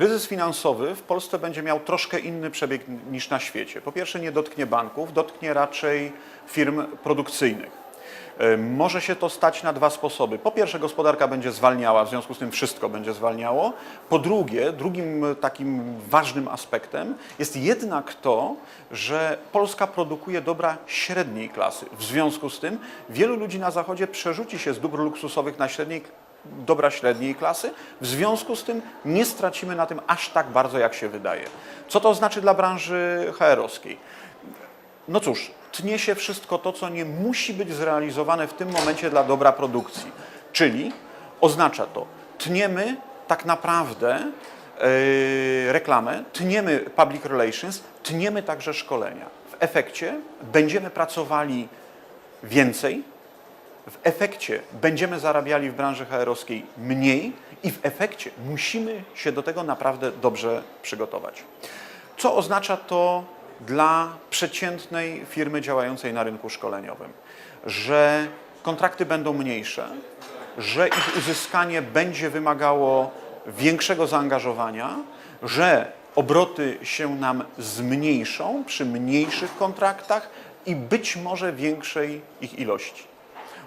Kryzys finansowy w Polsce będzie miał troszkę inny przebieg niż na świecie. Po pierwsze, nie dotknie banków, dotknie raczej firm produkcyjnych. E, Może się to stać na dwa sposoby. Po pierwsze, gospodarka będzie zwalniała, w związku z tym wszystko będzie zwalniało. Po drugie, drugim takim ważnym aspektem jest jednak to, że Polska produkuje dobra średniej klasy. W związku z tym wielu ludzi na Zachodzie przerzuci się z dóbr luksusowych na średniej dobra średniej klasy. W związku z tym nie stracimy na tym aż tak bardzo, jak się wydaje. Co to znaczy dla branży HR-owskiej? No cóż, tnie się wszystko to, co nie musi być zrealizowane w tym momencie dla dobra produkcji. Czyli oznacza to, tniemy tak naprawdę yy, reklamę, tniemy public relations, tniemy także szkolenia. W efekcie będziemy pracowali więcej, w efekcie będziemy zarabiali w branży HR-owskiej mniej i w efekcie musimy się do tego naprawdę dobrze przygotować. Co oznacza to dla przeciętnej firmy działającej na rynku szkoleniowym? Że kontrakty będą mniejsze, że ich uzyskanie będzie wymagało większego zaangażowania, że obroty się nam zmniejszą przy mniejszych kontraktach i być może większej ich ilości.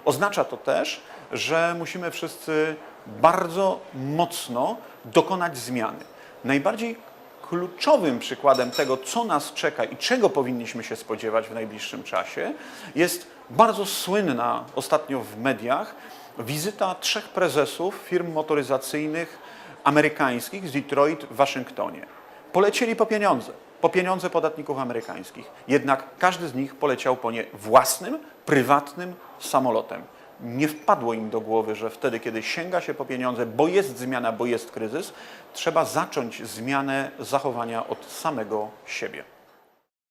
Oznacza to też, że musimy wszyscy bardzo mocno dokonać zmiany. Najbardziej kluczowym przykładem tego, co nas czeka i czego powinniśmy się spodziewać w najbliższym czasie, jest bardzo słynna ostatnio w mediach wizyta trzech prezesów firm motoryzacyjnych amerykańskich z Detroit w Waszyngtonie. Polecieli po pieniądze, po pieniądze podatników amerykańskich. Jednak każdy z nich poleciał po nie własnym, prywatnym samolotem. Nie wpadło im do głowy, że wtedy, kiedy sięga się po pieniądze, bo jest zmiana, bo jest kryzys, trzeba zacząć zmianę zachowania od samego siebie.